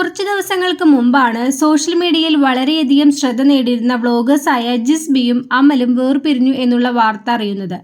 കുറച്ച് ദിവസങ്ങൾക്ക് മുമ്പാണ് സോഷ്യൽ മീഡിയയിൽ വളരെയധികം ശ്രദ്ധ നേടിയിരുന്ന വ്ളോഗേഴ്സായ ജിസ്ബിയും അമലും വേർപിരിഞ്ഞു എന്നുള്ള വാർത്ത അറിയുന്നത്.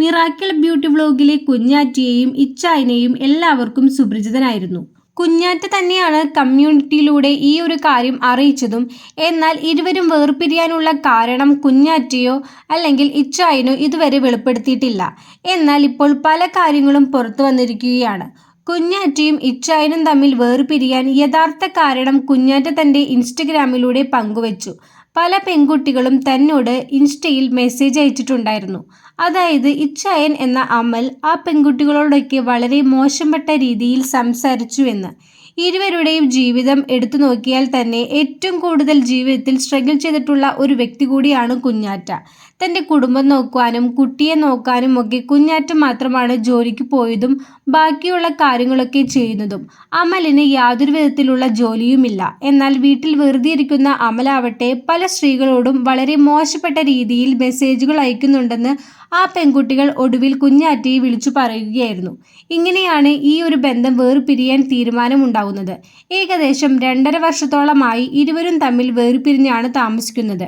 മിറാക്കിൾ ബ്യൂട്ടി വ്ളോഗിലെ കുഞ്ഞാറ്റിയെയും ഇച്ചായനെയും എല്ലാവർക്കും സുപരിചിതനായിരുന്നു. കുഞ്ഞാറ്റ തന്നെയാണ് കമ്മ്യൂണിറ്റിയിലൂടെ ഈ ഒരു കാര്യം അറിയിച്ചതും എന്നാൽ ഇരുവരും വേർപിരിയാനുള്ള കാരണം കുഞ്ഞാറ്റയോ അല്ലെങ്കിൽ ഇച്ചായനോ ഇതുവരെ വെളിപ്പെടുത്തിയിട്ടില്ല. എന്നാൽ ഇപ്പോൾ പല കാര്യങ്ങളും പുറത്തു വന്നിരിക്കുകയാണ്. കുഞ്ഞാറ്റയും ഇച്ചായനും തമ്മിൽ വേർപിരിയാൻ യഥാർത്ഥ കാരണം കുഞ്ഞാറ്റ തന്റെ ഇൻസ്റ്റഗ്രാമിലൂടെ പങ്കുവച്ചു. പല പെൺകുട്ടികളും തന്നോട് ഇൻസ്റ്റയിൽ മെസ്സേജ് അയച്ചിട്ടുണ്ടായിരുന്നു. അതായത് ഇച്ചായൻ എന്ന അമൽ ആ പെൺകുട്ടികളോടൊക്കെ വളരെ മോശപ്പെട്ട രീതിയിൽ സംസാരിച്ചു എന്ന്. ഇരുവരുടെയും ജീവിതം എടുത്തു നോക്കിയാൽ തന്നെ ഏറ്റവും കൂടുതൽ ജീവിതത്തിൽ സ്ട്രഗിൾ ചെയ്തിട്ടുള്ള ഒരു വ്യക്തി കൂടിയാണ് കുഞ്ഞാറ്റ. തന്റെ കുടുംബം നോക്കുവാനും കുട്ടിയെ നോക്കാനും ഒക്കെ കുഞ്ഞാറ്റ മാത്രമാണ് ജോലിക്ക് പോയതും ബാക്കിയുള്ള കാര്യങ്ങളൊക്കെ ചെയ്യുന്നതും. അമലിന് യാതൊരു വിധത്തിലുള്ള ജോലിയുമില്ല. എന്നാൽ വീട്ടിൽ വെറുതെ ഇരിക്കുന്ന അമലാവട്ടെ പല സ്ത്രീകളോടും വളരെ മോശപ്പെട്ട രീതിയിൽ മെസ്സേജുകൾ അയക്കുന്നുണ്ടെന്ന് ആ പെൺകുട്ടികൾ ഒടുവിൽ കുഞ്ഞാറ്റയെ വിളിച്ചു പറയുകയായിരുന്നു. ഇങ്ങനെയാണ് ഈ ഒരു ബന്ധം വേർപിരിയാൻ തീരുമാനമുണ്ടാകുന്നത് ഏകദേശം രണ്ടര വർഷത്തോളമായി ഇരുവരും തമ്മിൽ വേർപിരിഞ്ഞാണ് താമസിക്കുന്നത്.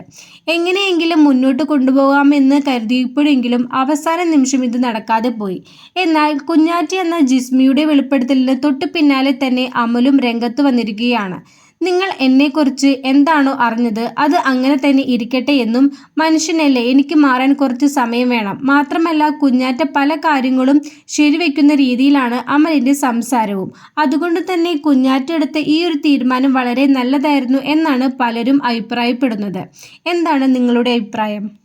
എങ്ങനെയെങ്കിലും മുന്നോട്ട് കൊണ്ടുപോകാമെന്ന് കരുതിയപ്പോഴെങ്കിലും അവസാന നിമിഷം ഇത് നടക്കാതെ പോയി. എന്നാൽ കുഞ്ഞാറ്റി എന്ന ജിസ്മിയുടെ വെളിപ്പെടുത്തലിന് തൊട്ടു പിന്നാലെ തന്നെ അമലും രംഗത്ത് വന്നിരിക്കുകയാണ്. നിങ്ങൾ എന്നെക്കുറിച്ച് എന്താണോ അറിഞ്ഞത് അത് അങ്ങനെ തന്നെ ഇരിക്കട്ടെ എന്നും മനുഷ്യനല്ലേ എനിക്ക് മാറാൻ കുറച്ച് സമയം വേണം. മാത്രമല്ല കുഞ്ഞാറ്റ പല കാര്യങ്ങളും ശരിവെക്കുന്ന രീതിയിലാണ് അമലിന്റെ സംസാരവും. അതുകൊണ്ട് തന്നെ കുഞ്ഞാറ്റ എടുത്ത ഈ ഒരു തീരുമാനം വളരെ നല്ലതായിരുന്നു എന്നാണ് പലരും അഭിപ്രായപ്പെടുന്നത്. എന്താണ് നിങ്ങളുടെ അഭിപ്രായം?